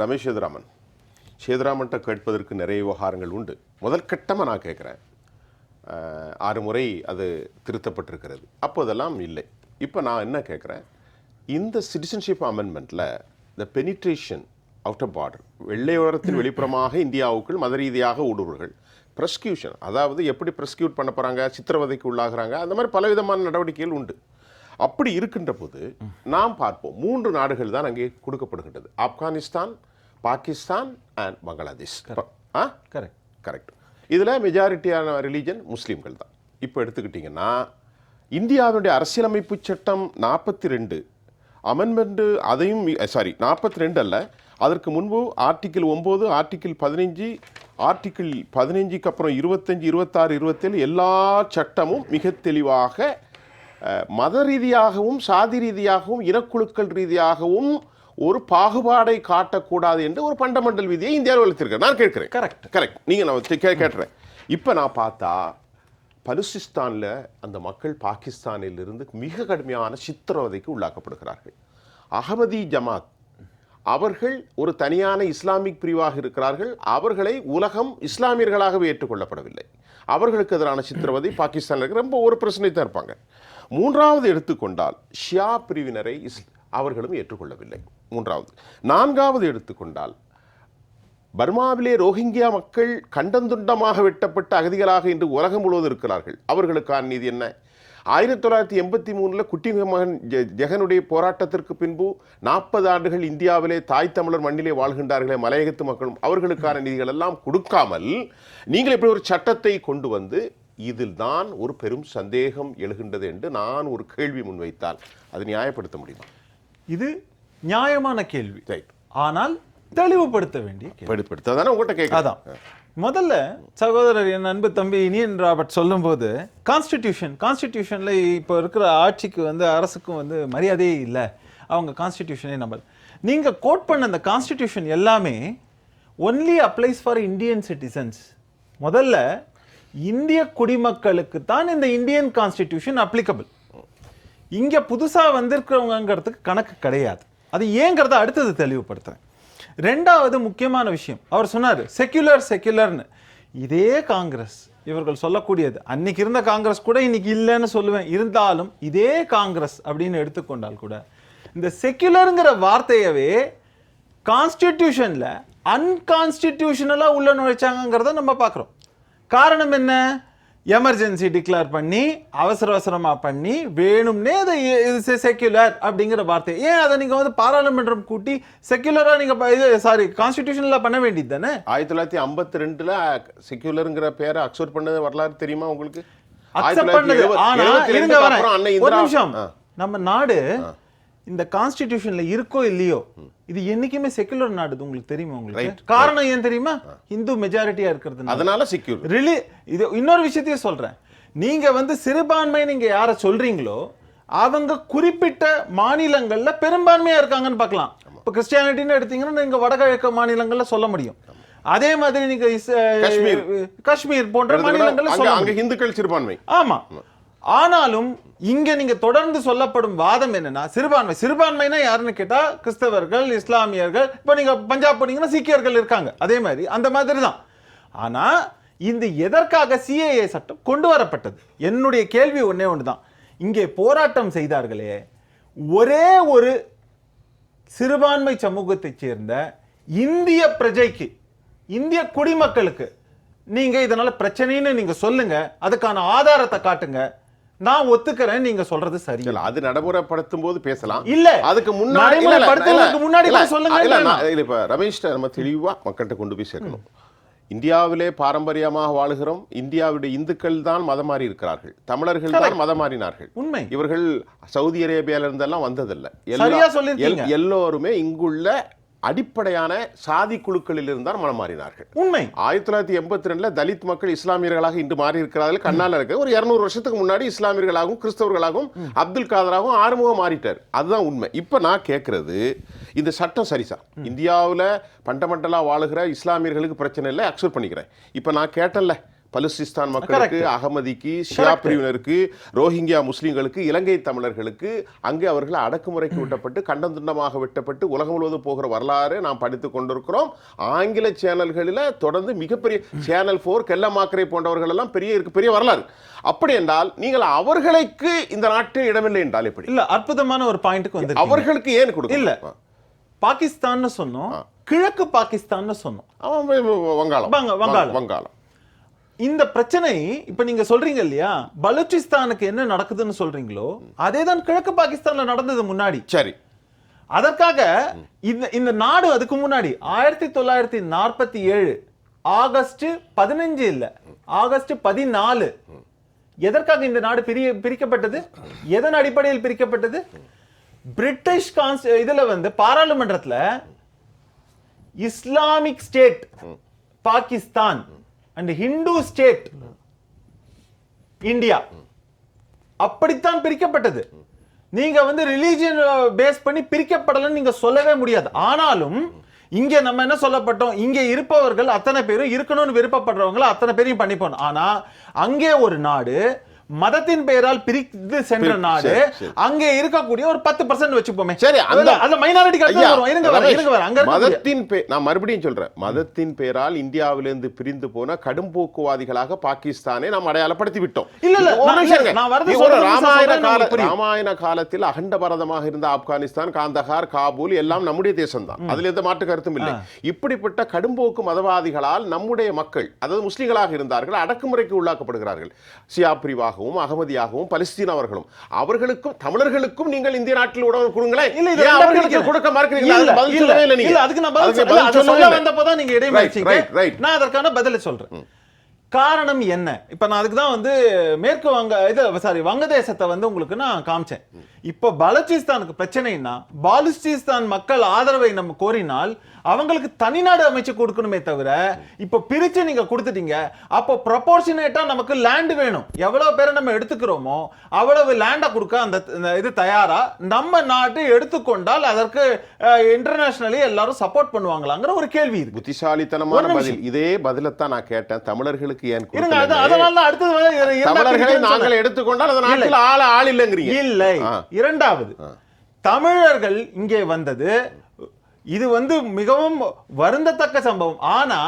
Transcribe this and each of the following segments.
ரமேஷ் சேதுராமன் சேதுராமன்ட்ட கேட்பதற்கு நிறைய விவகாரங்கள் உண்டு. முதல் கட்டமாக நான் கேட்குறேன். ஆறு முறை அது திருத்தப்பட்டிருக்கிறது. அப்போதெல்லாம் இல்லை. இப்போ நான் என்ன கேட்குறேன்? இந்த சிட்டிசன்ஷிப் அமெண்ட்மெண்ட்டில் த பெனிட்ரேஷன் அவுட்டர் பார்டர் வெள்ளையோரத்தின் வெளிப்புறமாக இந்தியாவுக்குள் மத ரீதியாக ஊடுருவர்கள் ப்ரஸ்கியூஷன் அதாவது எப்படி ப்ரஸ்கியூட் பண்ண போகிறாங்க சித்திரவதைக்கு உள்ளாகிறாங்க அந்த மாதிரி பலவிதமான நடவடிக்கைகள் உண்டு. அப்படி இருக்கின்ற போது நாம் பார்ப்போம். மூன்று நாடுகள் தான் அங்கே கொடுக்கப்படுகின்றது. Afghanistan Pakistan and Bangladesh. Ah? Correct correct இதில் மெஜாரிட்டியான ரிலீஜன் முஸ்லீம்கள் தான். இப்போ எடுத்துக்கிட்டிங்கன்னா இந்தியாவுடைய அரசியலமைப்பு சட்டம் நாற்பத்தி ரெண்டு அமெண்ட்மெண்ட்டு அதையும் சாரி நாற்பத்தி ரெண்டு அல்ல. அதற்கு முன்பு ஆர்டிக்கிள் ஒம்பது ஆர்டிக்கிள் பதினஞ்சு ஆர்டிக்கிள் பதினஞ்சுக்கு அப்புறம் இருபத்தஞ்சி இருபத்தாறு இருபத்தேழு எல்லா சட்டமும் மிக தெளிவாக மத ரீதியாகவும் சாதி ரீதியாகவும் இனக்குழுக்கள் ரீதியாகவும் ஒரு பாகுபாடை காட்டக்கூடாது என்று ஒரு பண்டமெண்டல் விதியை இந்தியாவில் வளர்த்திருக்காரு நான் கேட்கிறேன். Correct. கரெக்ட் நீங்கள் நான் கே கேட்டுறேன். இப்போ நான் பார்த்தா பலுசிஸ்தானில் அந்த மக்கள் பாகிஸ்தானிலிருந்து மிக கடுமையான சித்திரவதைக்கு உள்ளாக்கப்படுகிறார்கள். அகமதி ஜமாத் அவர்கள் ஒரு தனியான இஸ்லாமிக் பிரிவாக இருக்கிறார்கள். அவர்களை உலகம் இஸ்லாமியர்களாகவே ஏற்றுக்கொள்ளப்படவில்லை. அவர்களுக்கு எதிரான சித்திரவதை பாகிஸ்தானில் இருக்கிற ரொம்ப ஒரு பிரச்சனை தான் இருப்பாங்க. மூன்றாவது எடுத்துக்கொண்டால் ஷியா பிரிவினரை இஸ் அவர்களும் ஏற்றுக்கொள்ளவில்லை. மூன்றாவது. நான்காவது எடுத்துக்கொண்டால் பர்மாவிலே ரோஹிங்கியா மக்கள் கண்டந்துண்டமாக வெட்டப்பட்ட அகதிகளாக இன்று உலகம் முழுவதும் இருக்கிறார்கள். அவர்களுக்கான நீதி என்ன? ஆயிரத்தி தொள்ளாயிரத்தி எண்பத்தி மூணில் குட்டி மகன் ஜெ- ஜெகனுடைய போராட்டத்திற்கு பின்பு நாற்பது ஆண்டுகள் இந்தியாவிலே தாய் தமிழர் மண்ணிலே வாழ்கின்றார்களே மலையகத்து மக்களும் அவர்களுக்கான நிதிகள் எல்லாம் கொடுக்காமல் நீங்கள் இப்படி ஒரு சட்டத்தை கொண்டு வந்து இதில் தான் ஒரு பெரும் சந்தேகம் எழுகின்றது என்று நான் ஒரு கேள்வி முன்வைத்தால் அதை நியாயப்படுத்த முடியுமா? இது நியாயமான கேள்வி. ஆனால் தெளிவுபடுத்த வேண்டிய கேள்வி. அதான். முதல்ல சகோதரர் என் அன்பு தம்பி இனியன் ராபர்ட் சொல்லும்போது கான்ஸ்டிடியூஷன் கான்ஸ்டிடியூஷன்ல இப்போ இருக்கிற ஆட்சிக்கு வந்து அரசுக்கும் வந்து மரியாதையே இல்லை. அவங்க கான்ஸ்டிடியூஷனே நம்பர் நீங்க கோட் பண்ண அந்த கான்ஸ்டிடியூஷன் எல்லாமே only applies for Indian citizens முதல்ல இந்திய குடிமக்களுக்கு தான் இந்த இந்தியன் கான்ஸ்டிடியூஷன் அப்ளிகபிள் இங்க புதுசா வந்திருக்கிறவங்கிறதுக்கு கணக்கு கிடையாது. அது ஏங்கிறத அடுத்தது தெளிவுபடுத்துறேன். ரெண்டாவது முக்கியமான விஷயம் அவர் சொன்னார் செக்யுலர் செக்யுலர்னு இதே காங்கிரஸ் இவர்கள் சொல்லக்கூடியது அன்னைக்கு இருந்த காங்கிரஸ் கூட இன்னைக்கு இல்லைன்னு சொல்லுவேன். இருந்தாலும் இதே காங்கிரஸ் அப்படின்னு எடுத்துக்கொண்டால் கூட இந்த செக்யுலருங்கிற வார்த்தையவே கான்ஸ்டிடியூஷனில் அன்கான்ஸ்டிடியூஷனலாக உள்ள நுழைச்சாங்கங்கிறத நம்ம பார்க்குறோம். காரணம் என்ன? எமர்ஜென்சி டிக்ளேர் பண்ணி அவசர அவசரமா பண்ணி வேணும்னே அதை இது செக்யுலர் அப்படிங்கிற வார்த்தை ஏன் அதை நீங்க வந்து பாராளுமன்றம் கூட்டி செக்யுலரா நீங்க ப- இது சாரி கான்ஸ்டிடியூஷன்ல பண்ண வேண்டியது தானே? ஆயிரத்தி தொள்ளாயிரத்தி ஐம்பத்தி ரெண்டுல செக்யூலருங்கிற பேரை அக்செப்ட் பண்ணது வரலாறு தெரியுமா உங்களுக்கு? அக்செப்ட் பண்ணது. ஆனா இருங்க வரேன். ஒரு நிமிஷம். நம்ம நாடு இந்த கான்ஸ்டிடியூஷன்ல இருக்கோ இல்லையோ இது என்னைக்குமே செக்குலர் நாடு உங்களுக்கு தெரியுமா உங்களுக்கு? காரணம் ஏன் தெரியுமா? இந்து மெஜாரிட்டியா இருக்கிறது அதனால செக்யூர் ரிலி இது இன்னொரு விஷயத்தையும் சொல்றேன். நீங்க வந்து சிறுபான்மை நீங்க யார சொல்றீங்களோ அவங்க குறிப்பிட்ட மாநிலங்கள்ல பெரும்பான்மையா இருக்காங்கன்னு பார்க்கலாம். இப்போ கிறிஸ்டியானிட்டின்னு எடுத்தீங்கன்னா நீங்க வடகிழக்கு மாநிலங்கள்ல சொல்ல முடியும். அதே மாதிரி நீங்க காஷ்மீர். காஷ்மீர் போன்ற மாநிலங்கள்ல சொல்ல அங்க இந்துக்கள் சிறுபான்மை. ஆமா. ஆனாலும் இங்க நீங்க தொடர்ந்து சொல்லப்படும் வாதம் என்னன்னா சிறுபான்மை. சிறுபான்மைனா யாருன்னு கேட்டா கிறிஸ்தவர்கள் இஸ்லாமியர்கள் இப்போ நீங்க பஞ்சாப் போனீங்கன்னா சீக்கியர்கள் இருக்காங்க. அதே மாதிரி அந்த மாதிரி தான் ஆனா இந்த எதற்காக சிஏஏ சட்டம் கொண்டு வரப்பட்டது? என்னுடைய கேள்வி ஒன்றே ஒன்று தான் இங்கே போராட்டம் செய்தார்களே ஒரே ஒரு சிறுபான்மை சமூகத்தைச் சேர்ந்த இந்திய பிரஜைக்கு இந்திய குடிமக்களுக்கு நீங்க இதனால பிரச்சனைன்னு நீங்க சொல்லுங்க அதுக்கான ஆதாரத்தை காட்டுங்க நான் ஒத்துக்கிறேன் நீங்க சொல்றது சரி. இல்ல அது நடைமுறைப்படுத்தும் போது பேசலாம். இல்ல. அதுக்கு முன்னாடி முன்னாடி சொல்லுங்க இல்ல, இப்ப ரமேஷ் நம்ம தெளிவா மக்கள்கிட்ட கொண்டு போய் சேர்க்கணும். இந்தியாவிலே பாரம்பரியமாக வாழுகிறோம். இந்தியாவுடைய இந்துக்கள் தான் மதம் மாறி இருக்கிறார்கள். தமிழர்கள் தான் மதம் மாறினார்கள் உண்மை. இவர்கள் சவுதி அரேபியால இருந்தெல்லாம் வந்ததில்ல எல்லோருமே இங்குள்ள அடிப்படையான சாதி குழுக்களில் இருந்தால் மனம் மாறினார்கள். உண்மை. ஆயிரத்தி தொள்ளாயிரத்தி எண்பத்தி ரெண்டுல தலித் மக்கள் இஸ்லாமியர்களாக இன்று மாறி இருக்கிறார்கள் கண்ணால இருக்கு ஒரு இருநூறு வருஷத்துக்கு முன்னாடி இஸ்லாமியர்களாகவும் கிறிஸ்தவர்களாகவும் அப்துல் காதராகவும் ஆறுமுகம் மாறிட்டார். அதுதான் உண்மை. இப்ப நான் கேட்கறது இந்த சட்டம் சரி சார் இந்தியாவுல பண்டமண்டலா வாழுகிற இஸ்லாமியர்களுக்கு பிரச்சனை இல்லை அக்செப்ட் பண்ணிக்கிறேன். இப்ப நான் கேட்டேன்ல பலுசிஸ்தான் மக்களுக்கு அகமதிக்கு ஷியா பிரிவினருக்கு ரோஹிங்கியா முஸ்லிம்களுக்கு இலங்கை தமிழர்களுக்கு அங்கே அவர்கள் அடக்குமுறைக்கு விட்டப்பட்டு கண்டம் துண்டமாக வெட்டப்பட்டு உலகம் முழுவதும் போகிற வரலாறு நாம் படித்துக் கொண்டிருக்கிறோம். ஆங்கில சேனல்களில் தொடர்ந்து மிகப்பெரிய சேனல் ஃபோர் கெல்லமாக்கரை போன்றவர்கள் எல்லாம் பெரிய இருக்கு பெரிய வரலாறு. அப்படி என்றால் நீங்கள் அவர்களுக்கு இந்த நாட்டில் இடமில்லை என்றால் எப்படி? இல்ல அற்புதமான ஒரு பாயிண்ட்க்கு வந்து அவர்களுக்கு ஏன் கொடுக்க இல்ல. பாகிஸ்தான்னு சொன்னோம் கிழக்கு பாகிஸ்தான்னு சொன்னோம். வங்காளம். வங்க- வங்காளம். வங்காளம். இந்த பிரச்சனை இப்ப நீங்க சொல்றீங்க இல்லையா? பலூச்சிஸ்தானுக்கு என்ன நடக்குதுன்னு சொல்றீங்களோ அதேதான் கிழக்கு பாகிஸ்தான்ல நடந்தது முன்னாடி. சரி. அதற்காக இந்த இந்த நாடு அதுக்கு முன்னாடி ஆயிரத்தி தொள்ளாயிரத்தி நாற்பத்தி ஏழு ஆகஸ்ட் பதினஞ்சு இல்ல ஆகஸ்ட் பதினாலு. எதற்காக இந்த நாடு பிரிய பிரிக்கப்பட்டது? எதன் அடிப்படையில் பிரிக்கப்பட்டது? பிரிட்டிஷ் கான்ஸ் இதுல வந்து பாராளுமன்றத்துல Islamic state Pakistan. And Hindu state India அப்படித்தான் பிரிக்கப்பட்டது. நீங்க வந்து ரிலீஜியன் பேஸ் பண்ணி பிரிக்கப்படலன்னு நீங்க சொல்லவே முடியாது. ஆனாலும் இங்க நம்ம என்ன சொல்லப்பட்டோம்? இங்க இருப்பவர்கள் அத்தனை பேரும் இருக்கணும்னு விருப்பப்படுறவங்களை அத்தனை பேரையும் பண்ணிப்போம் ஆனா அங்கே ஒரு நாடு மதத்தின் பெயரால் பிரித்து சென்ற நாடு. அங்கே இருக்கக்கூடிய ஒரு பத்து பர்சன்ட் வச்சுப்போமே. சரி, அந்த- அந்த மைனாரிட்டி மதத்தின் நான் மறுபடியும் சொல்றேன். மதத்தின் பெயரால் இந்தியாவிலிருந்து பிரிந்து போன கடும்போக்குவாதிகளாக பாகிஸ்தானை நாம் அடையாளப்படுத்தி விட்டோம். இல்ல, ராமாயண கால. ராமாயண காலத்தில் அகண்ட பரதமாக இருந்த ஆப்கானிஸ்தான் காந்தகார் காபூல் எல்லாம் நம்முடைய தேசம் தான் அதுல எந்த மாற்று கருத்தும் இல்லை. இப்படிப்பட்ட கடும்போக்கு மதவாதிகளால் நம்முடைய மக்கள் அதாவது முஸ்லிம்களாக இருந்தார்கள் அடக்குமுறைக்கு உள்ளாக்கப்படுகிறார்கள். சியா பிரிவாகவும் அகமதியாகவும் பலஸ்தீனவர்களும் அவர்களுக்கும் தமிழர்களுக்கும் நீங்கள் இந்திய நாட்டில் உணவு கொடுங்களேன் அவர்களுக்கு. கொடுக்க மறுக்கிறீங்களா இல்ல, அதுக்கு நான் பதில் சொல்ல- இல்லை. வந்தப்போதான் நீங்க right. நான் அதற்கான பதிலை சொல்றேன் காரணம் என்ன? இப்ப நான் அதுக்கு தான் வந்து மேற்கு வங்க இது சாரி வங்கதேசத்தை வந்து உங்களுக்கு நான் காமிச்சேன். இப்போ பலூச்சிஸ்தானுக்கு பிரச்சனைனா பாலுச்சிஸ்தான் மக்கள் ஆதரவை நம்ம கோரினால் அவங்களுக்கு தனிநாடு அமைச்சு கொடுக்கணுமே தவிர இப்போ பிரிச்சு நீங்க கொடுத்துட்டீங்க அப்போ ப்ரொபோர்ஷனேட்டா நமக்கு லேண்ட் வேணும். எவ்வளவு பேரை நம்ம எடுத்துக்கிறோமோ அவ்வளவு லேண்டை கொடுக்க அந்த இது தயாரா? நம்ம நாட்டு எடுத்துக்கொண்டால் அதற்கு இன்டர்நேஷனலி எல்லாரும் சப்போர்ட் பண்ணுவாங்களாங்கிற ஒரு கேள்வி இருக்கு. புத்திசாலித்தனமான. பதில். இதே பதிலைத்தான் நான் கேட்டேன். தமிழர்களுக்கு ஏன் அது-? அதனால தான் அடுத்தது தமிழர்களை நாங்கள். எடுத்துக்கொண்டால் அந்த நாட்டில் ஆள் ஆள் இல்லைங்கிறீங்க இல்லை. இரண்டாவது தமிழர்கள் இங்கே வந்தது இது வந்து மிகவும் வருந்தத்தக்க சம்பவம் ஆனா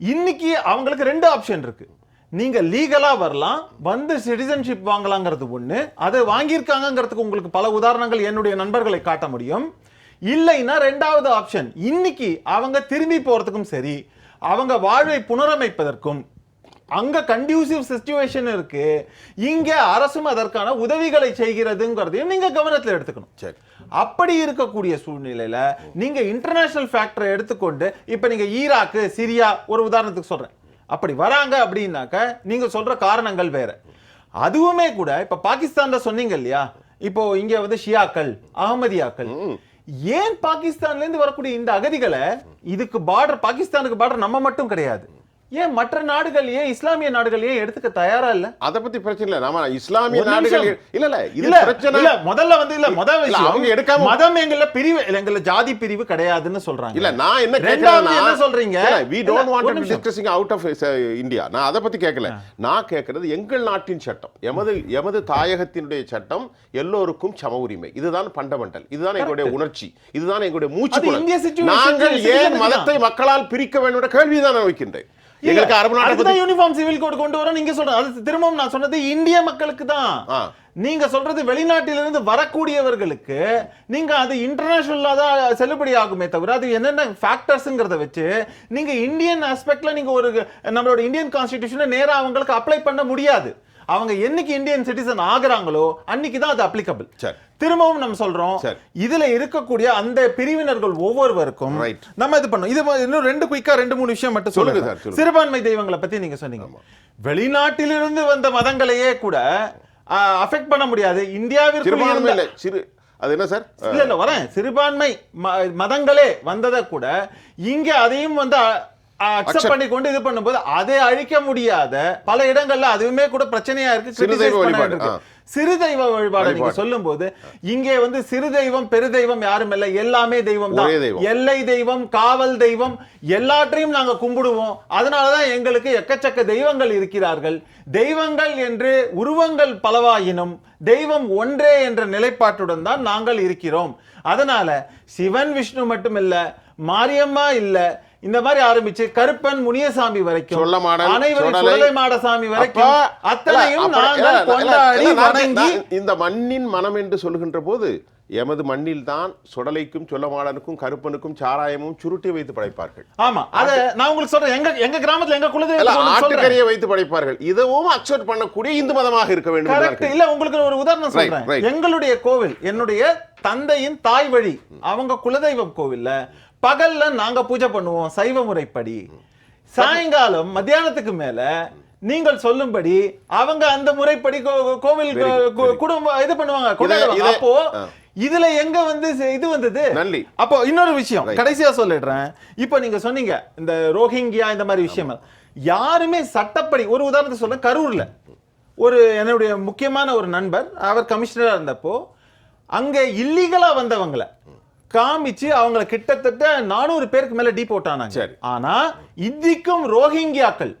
இன்னைக்கு அவங்களுக்கு ரெண்டு ஆப்ஷன் இருக்கு நீங்க லீகலா வரலாம் வந்து சிட்டிசன்ஷிப் வாங்கலாங்கிறது ஒண்ணு அதை வாங்கியிருக்காங்கங்கிறதுக்கு உங்களுக்கு பல உதாரணங்கள் என்னுடைய நண்பர்களை காட்ட முடியும் இல்லைன்னா ரெண்டாவது ஆப்ஷன் இன்னைக்கு அவங்க திரும்பி போறதுக்கும் சரி அவங்க வாழ்வை புனரமைப்பதற்கும் அங்க கண்டியூசிவ் சிச்சுவேஷன் இருக்கு. இங்க அரசும் அதற்கான உதவிகளை செய்கிறதுங்கிறதையும் நீங்க கவனத்துல எடுத்துக்கணும். சரி. அப்படி இருக்கக்கூடிய சூழ்நிலையில நீங்க இன்டர்நேஷனல் ஃபேக்டரை எடுத்துக்கொண்டு இப்ப நீங்க ஈராக்கு சிரியா ஒரு உதாரணத்துக்கு சொல்றேன். அப்படி வராங்க அப்படின்னாக்க நீங்க சொல்ற காரணங்கள் வேற. அதுவுமே கூட இப்ப பாகிஸ்தான்ல சொன்னீங்க இல்லையா? இப்போ இங்க வந்து ஷியாக்கள் அகமதியாக்கள். ஏன் பாகிஸ்தான்ல இருந்து வரக்கூடிய இந்த அகதிகளை இதுக்கு பார்டர் பாகிஸ்தானுக்கு பார்டர் நம்ம மட்டும் கிடையாது. ஏன் மற்ற நாடுகள் ஏன் இஸ்லாமிய நாடுகள் ஏன் எடுத்துக்க தயாரா இல்ல? அத பத்தி பிரச்சனை இல்ல. நாம இஸ்லாமிய நாடுகள். இல்ல இல்ல இது இல்ல பிரச்சனை. இல்ல முதல்ல வந்து இல்ல விஷயம் அவங்க எடுக்காம- மதம் எங்கள பிரிவு எங்கள ஜாதி பிரிவு கிடையாதுன்னு சொல்றாங்க. இல்ல நான் என்ன கேக்குறேன்னா என்ன சொல்றீங்க? We don't want to. Discussing out of India நான் அத பத்தி கேட்கல நான் கேட்கறது எங்கள் நாட்டின் சட்டம். எமது எமது தாயகத்தினுடைய சட்டம் எல்லோருக்கும் சம உரிமை. இதுதான் ஃபண்டமெண்டல் இதுதான் எங்களுடைய உணர்ச்சி. இதுதான் எங்களுடைய மூச்சு நாங்கள் ஏன். மதத்தை மக்களால் பிரிக்க வேண்டும் என்ற கேள்விதான் நான் வைக்கின்றேன். எங்களுக்கு அரபு நாட்டை யூனிஃபார்ம் சிவில் கோட் கொண்டு வரோம். நீங்க சொல்ற அது திரும்பவும் நான் சொன்னது இந்திய மக்களுக்கு தான். நீங்க சொல்றது வெளிநாட்டிலிருந்து வரக்கூடியவர்களுக்கு நீங்க அது இன்டர்நேஷனலா தான் செல்லுபடி ஆகுமே தவிர அது என்னென்ன ஃபேக்டர்ஸ்ங்கிறத வச்சு நீங்க இந்தியன் ஆஸ்பெக்ட்ல நீங்க ஒரு நம்மளோட இந்தியன் கான்ஸ்டிடியூஷனை நேரா அவங்களுக்கு அப்ளை பண்ண முடியாது. அவங்க என்னைக்கு இந்தியன் சிட்டிசன் ஆகுறாங்களோ அன்னைக்கு தான் அது அப்ளிகபிள் சரி. திரும்பவும் நம்ம சொல்றோம். இதுல இருக்கக்கூடிய அந்த பிரிவினர்கள் ஒவ்வொருவருக்கும். நம்ம இது பண்ணோம். இது இன்னும் ரெண்டு குயிக்கா ரெண்டு மூணு விஷயம் மட்டும் சொல்லுங்க. சிறுபான்மை தெய்வங்களை பத்தி நீங்க சொன்னீங்க. வெளிநாட்டிலிருந்து வந்த மதங்களையே கூட அஃபெக்ட் பண்ண முடியாது. இந்தியாவிற்கு சிறு அது என்ன சார்? இல்ல இல்ல வரேன். சிறுபான்மை மதங்களே வந்ததை கூட இங்க அதையும் வந்து அக்செப்ட் பண்ணி கொண்டு இது பண்ணும்போது அதை அழிக்க முடியாத பல இடங்கள்ல அதுவுமே கூட பிரச்சனையா இருக்கு சிறு தெய்வ வழிபாடு, நீங்க. சொல்லும் போது இங்கே வந்து சிறு தெய்வம் பெரு தெய்வம் யாரும் இல்ல. எல்லாமே தெய்வம் தான். எல்லை தெய்வம் காவல் தெய்வம் எல்லாற்றையும் நாங்க கும்பிடுவோம். அதனாலதான் எங்களுக்கு எக்கச்சக்க தெய்வங்கள் இருக்கிறார்கள். தெய்வங்கள் என்று உருவங்கள் பலவாயினும் தெய்வம் ஒன்றே என்ற நிலைப்பாட்டுடன் தான் நாங்கள் இருக்கிறோம். அதனால சிவன் விஷ்ணு மட்டும் இல்ல மாரியம்மா இல்ல இந்த மாதிரி ஆரம்பிச்சு கருப்பன் முனியசாமி வரைக்கும் அனைவரும் சுடலை. வரைக்கும் அத்தனையும் இந்த மண்ணின் மனம் என்று சொல்கின்ற போது எமது மண்ணில் தான் சுடலைக்கும் சொல்லமாடனுக்கும் கருப்பனுக்கும் சாராயமும் சுருட்டி வைத்து படைப்பார்கள். ஆமா அத நான் உங்களுக்கு சொல்றேன். எங்க எங்க கிராமத்துல எங்க குலதெய்வம் ஆட்டுக்கறியை வைத்து படைப்பார்கள். இதுவும் அக்செப்ட் பண்ணக்கூடிய இந்து மதமாக இருக்க வேண்டும் இல்ல உங்களுக்கு ஒரு உதாரணம் சொல்றேன். எங்களுடைய கோவில் என்னுடைய தந்தையின் தாய் வழி அவங்க குலதெய்வம் கோவில்ல பகல்ல நாங்க பூஜை பண்ணுவோம் சைவ முறைப்படி சாயங்காலம் மத்தியானத்துக்கு மேல நீங்கள் சொல்லும்படி அவங்க அந்த முறைப்படி கோவில் குடும்பம் இது பண்ணுவாங்க கொண்டாடுவாங்க. அப்போ. இதுல எங்க வந்து இது வந்தது நல்லி. அப்போ இன்னொரு விஷயம். கடைசியா சொல்லிடுறேன் இப்போ நீங்க சொன்னீங்க இந்த ரோஹிங்கியா இந்த மாதிரி விஷயம் யாருமே சட்டப்படி ஒரு உதாரணத்தை சொல்ல கரூர்ல ஒரு என்னுடைய முக்கியமான ஒரு நண்பர் அவர் கமிஷனரா இருந்தப்போ அங்க இல்லீகலா வந்தவங்கள காமிச்சு அவங்கள கிட்டத்தட்ட நானூறு பேருக்கு மேல டீ போட்டானாங்க சரி. ஆனா இந்திக்கும் ரோஹிங்கியாக்கள்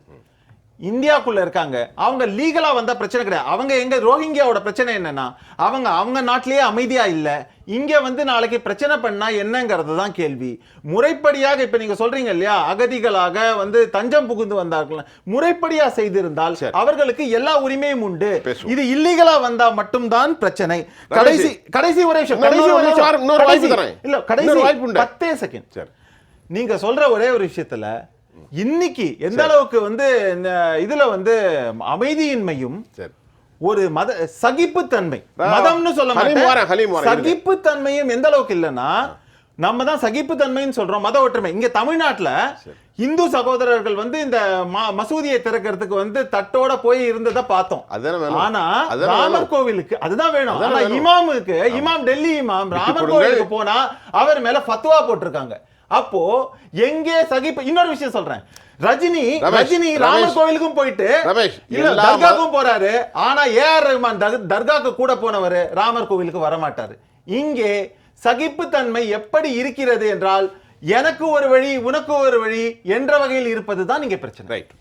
இந்தியாக்குள்ள இருக்காங்க. அவங்க லீகலா வந்தா பிரச்சனை கிடையாது. அவங்க எங்க ரோஹிங்கியாவோட பிரச்சனை என்னன்னா அவங்க அவங்க நாட்டிலேயே அமைதியா இல்ல. இங்க வந்து நாளைக்கு பிரச்சனை பண்ணா என்னங்கிறது தான் கேள்வி. முறைப்படியாக இப்ப நீங்க சொல்றீங்க இல்லையா? அகதிகளாக வந்து தஞ்சம் புகுந்து வந்தார்கள். முறைப்படியா செய்திருந்தால். அவர்களுக்கு எல்லா உரிமையும் உண்டு. இது இல்லீகலா வந்தா மட்டும்தான் பிரச்சனை. கடைசி கடைசி ஒரே விஷயம் கடைசி ஒரு தரேன். இல்ல கடைசி. பத்தே செகண்ட் சரி. நீங்க சொல்ற ஒரே ஒரு விஷயத்துல இன்னைக்கு எந்த அளவுக்கு வந்து இந்த இதுல வந்து அமைதியின்மையும் ஒரு மத சகிப்புத்தன்மை மதம்னு சொல்ல மாட்டேன். சகிப்புத்தன்மையும் எந்த அளவுக்கு இல்லைன்னா நம்ம தான் சகிப்புத்தன்மைன்னு சொல்றோம் மத ஒற்றுமை இங்க தமிழ்நாட்டுல இந்து சகோதரர்கள் வந்து இந்த மசூதியை திறக்கிறதுக்கு வந்து தட்டோட போய் இருந்ததை பார்த்தோம். ஆனா ராமர். கோவிலுக்கு அதுதான் வேணும் ஆனா. இமாமுக்கு இமாம் டெல்லி இமாம் ராமர். கோவிலுக்கு போனா அவர் மேல ஃபத்வா போட்டிருக்காங்க அப்போ எங்கே சகிப்பு இன்னொரு விஷயம் சொல்றேன். ரஜினி ரஜினி ராமர். கோவிலுக்கும் போயிட்டு தர்காக்கும் போறாரு. ஆனா ஏஆர் ரஹ்மான் தர்- தர்காக்கு கூட போனவர் ராமர் கோவிலுக்கு வர மாட்டாரு இங்கே சகிப்புத்தன்மை எப்படி இருக்கிறது என்றால் எனக்கு ஒரு வழி உனக்கு ஒரு வழி என்ற வகையில் இருப்பதுதான் இங்க பிரச்சனை. ரைட்